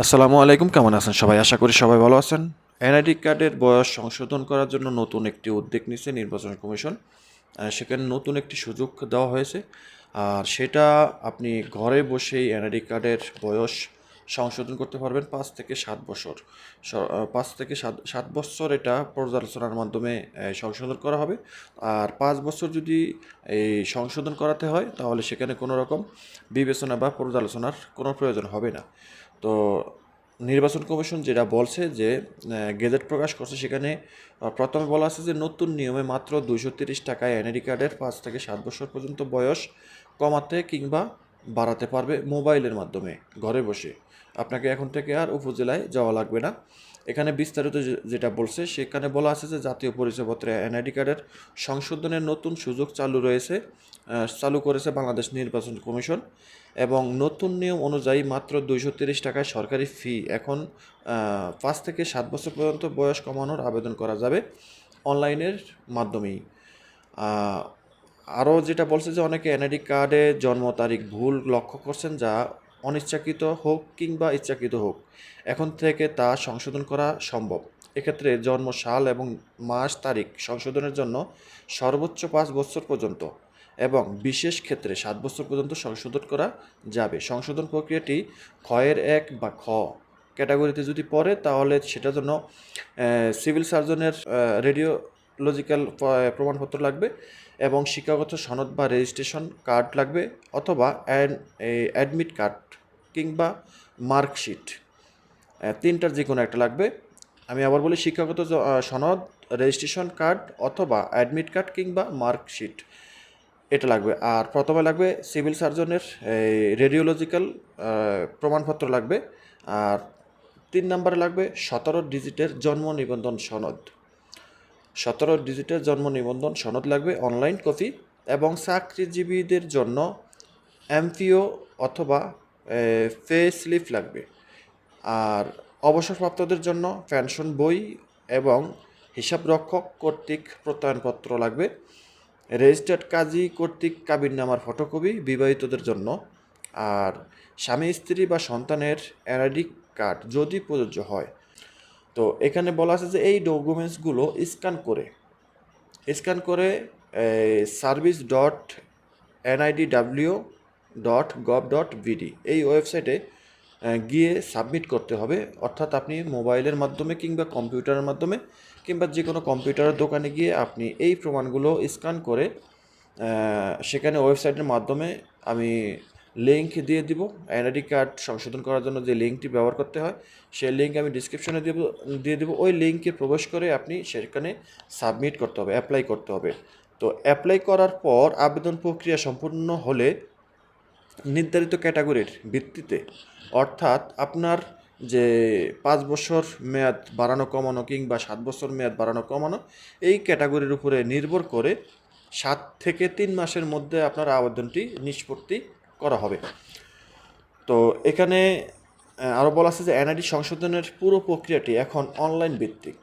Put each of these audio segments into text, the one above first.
আসসালামু আলাইকুম, কেমন আছেন সবাই? আশা করি সবাই ভালো আছেন। এনআইডি কার্ডের বয়স সংশোধন করার জন্য নতুন একটি উদ্যোগ নিচ্ছে নির্বাচন কমিশন। সেখানে নতুন একটি সুযোগ দেওয়া হয়েছে। আর সেটা আপনি ঘরে বসেই এনআইডি কার্ডের বয়স সংশোধন করতে পারবেন পাঁচ থেকে সাত বছর। পাঁচ থেকে সাত সাত বছর এটা পর্যালোচনার মাধ্যমে সংশোধন করা হবে। আর পাঁচ বছর যদি এই সংশোধন করাতে হয়, তাহলে সেখানে কোনো রকম বিবেচনা বা পর্যালোচনার কোনো প্রয়োজন হবে না। তো নির্বাচন কমিশন যেটা বলছে যে গেজেট প্রকাশ করছে সেখানে প্রথমে বলা আছে যে, নতুন নিয়মে মাত্র দুইশো তিরিশ টাকায় এনআইডি কার্ডের পাঁচ থেকে সাত বছর পর্যন্ত বয়স কমাতে কিংবা বাড়াতে পারবে মোবাইলের মাধ্যমে ঘরে বসে। আপনাকে এখন থেকে আর উপজেলায় যাওয়া লাগবে না। এখানে বিস্তারিত যেটা বলছে, সেখানে বলা আছে যে জাতীয় পরিচয়পত্রে এনআইডি কার্ডের সংশোধনের নতুন সুযোগ চালু রয়েছে চালু করেছে বাংলাদেশ নির্বাচন কমিশন এবং নতুন নিয়ম অনুযায়ী মাত্র দুইশো তিরিশ টাকায় সরকারি ফি এখন পাঁচ থেকে সাত বছর পর্যন্ত বয়স কমানোর আবেদন করা যাবে অনলাইনের মাধ্যমেই। আরও যেটা বলছে যে অনেকে এনআইডি কার্ডে জন্ম তারিখ ভুল লক্ষ্য করছেন যা অনিচ্ছাকৃত হোক কিংবা ইচ্ছাকৃত হোক, এখন থেকে তা সংশোধন করা সম্ভব। এক্ষেত্রে জন্ম সাল এবং মাস তারিখ সংশোধনের জন্য সর্বোচ্চ পাঁচ বছর পর্যন্ত এবং বিশেষ ক্ষেত্রে সাত বছর পর্যন্ত সংশোধন করা যাবে। সংশোধন প্রক্রিয়াটি ক্ষয়ের এক বা খ ক্যাটাগরিতে যদি পড়ে, তাহলে সেটার জন্য সিভিল সার্জনের রেডিওলজিক্যাল প্রমাণপত্র লাগবে এবং শিক্ষাগত সনদ বা রেজিস্ট্রেশন কার্ড লাগবে অথবা অ্যাডমিট কার্ড কিংবা মার্কশিট তিনটার যে কোনো একটা লাগবে। আমি আবার বলি শিক্ষাগত সনদ রেজিস্ট্রেশন কার্ড অথবা অ্যাডমিট কার্ড কিংবা মার্কশিট এটা লাগবে। আর প্রথমে লাগবে সিভিল সার্জনের রেডিওলজিক্যাল প্রমাণপত্র লাগবে। আর তিন নম্বরে লাগবে সতেরো ডিজিটের জন্ম নিবন্ধন সনদ। সতেরো ডিজিটের জন্ম নিবন্ধন সনদ লাগবে অনলাইন কপি এবং চাকরিজীবীদের জন্য এমপিও অথবা পে স্লিপ লাগবে। আর অবসরপ্রাপ্তদের জন্য পেনশন বই এবং হিসাবরক্ষক কর্তৃক প্রত্যয়নপত্র লাগবে। রেজিস্টার্ড কাজী কর্তৃক কাবিননামার ফটোকপি বিবাহিতদের জন্য। আর স্বামী, স্ত্রী বা সন্তানের এনআইডি কার্ড যদি প্রযোজ্য হয় তো এখানে বলা আছে যে এই ডকুমেন্টসগুলো স্ক্যান করে স্ক্যান করে service dot NID W dot gov dot BD এই ওয়েবসাইটে গিয়ে সাবমিট করতে হবে। অর্থাৎ আপনি মোবাইলের মাধ্যমে কিংবা কম্পিউটারের মাধ্যমে কিংবা যে কোনো কম্পিউটারের দোকানে গিয়ে আপনি এই প্রমাণগুলো স্ক্যান করে সেখানে ওয়েবসাইটের মাধ্যমে আমি লিঙ্ক দিয়ে দিব এনআইডি কার্ড সংশোধন করার জন্য যে লিঙ্কটি ব্যবহার করতে হয়, সেই লিঙ্ক আমি ডিসক্রিপশনে দেব, দিয়ে দেবো। ওই লিঙ্কে প্রবেশ করে আপনি সেখানে সাবমিট করতে হবে অ্যাপ্লাই করতে হবে। তো অ্যাপ্লাই করার পর আবেদন প্রক্রিয়া সম্পূর্ণ হলে নির্ধারিত ক্যাটাগরির ভিত্তিতে, অর্থাৎ আপনার যে পাঁচ বছর মেয়াদ বাড়ানো, কমানো কিংবা সাত বছর মেয়াদ বাড়ানো, কমানো, এই ক্যাটাগরির উপরে নির্ভর করে সাত থেকে তিন মাসের মধ্যে আপনার আবেদনটি, নিষ্পত্তি করা হবে। তো এখানে আরও বলা আছে যে এনআইডি সংশোধনের পুরো প্রক্রিয়াটি এখন অনলাইন ভিত্তিক।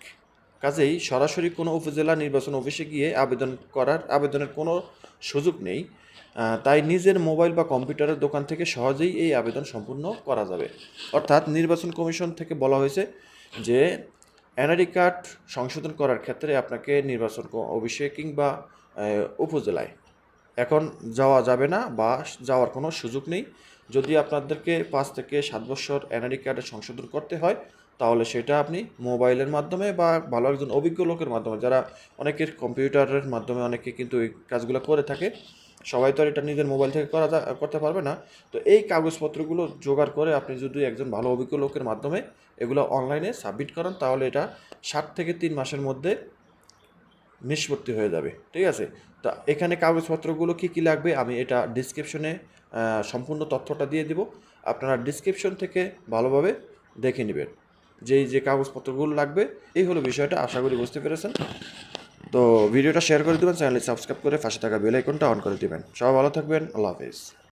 কাজেই সরাসরি কোনো উপজেলা নির্বাচন অফিসে গিয়ে আবেদন করার, আবেদনের কোনো সুযোগ নেই। তাই নিজের মোবাইল বা কম্পিউটারের দোকান থেকে সহজেই এই আবেদন সম্পূর্ণ করা যাবে। অর্থাৎ নির্বাচন কমিশন থেকে বলা হয়েছে যে এনআইডি কার্ড সংশোধন করার ক্ষেত্রে আপনাকে নির্বাচন অফিসে কিংবা উপজেলায় এখন যাওয়া যাবে না বা যাওয়ার কোনো সুযোগ নেই। যদি আপনাদেরকে পাঁচ থেকে সাত বছর এনআইডি কার্ডে সংশোধন করতে হয়, তাহলে সেটা আপনি মোবাইলের মাধ্যমে বা ভালো একজন অভিজ্ঞ লোকের মাধ্যমে, যারা অনেকের কম্পিউটারের মাধ্যমে অনেকে কিন্তু এই কাজগুলো করে থাকে, সবাই তো আর এটা নিজের মোবাইল থেকে করা করতে পারবে না। তো এই কাগজপত্রগুলো জোগাড় করে আপনি যদি একজন ভালো অভিজ্ঞ লোকের মাধ্যমে এগুলো অনলাইনে সাবমিট করেন, তাহলে এটা ষাট থেকে তিন মাসের মধ্যে নিষ্পত্তি হয়ে যাবে, ঠিক আছে? তা এখানে কাগজপত্রগুলো কী কী লাগবে? আমি এটা ডিসক্রিপশনে সম্পূর্ণ তথ্যটা দিয়ে দিব। আপনারা ডিসক্রিপশন থেকে ভালোভাবে দেখে নেবেন যেই যে কাগজপত্রগুলো লাগবে, এই হলো বিষয়টা। আশা করি বুঝতে পেরেছেন। তো ভিডিওটা শেয়ার করে দেবেন চ্যানেলে সাবস্ক্রাইব করে পাশে থাকা বেল আইকনটা অন করে দেবেন। সবাই ভালো থাকবেন। আল্লাহ হাফিজ।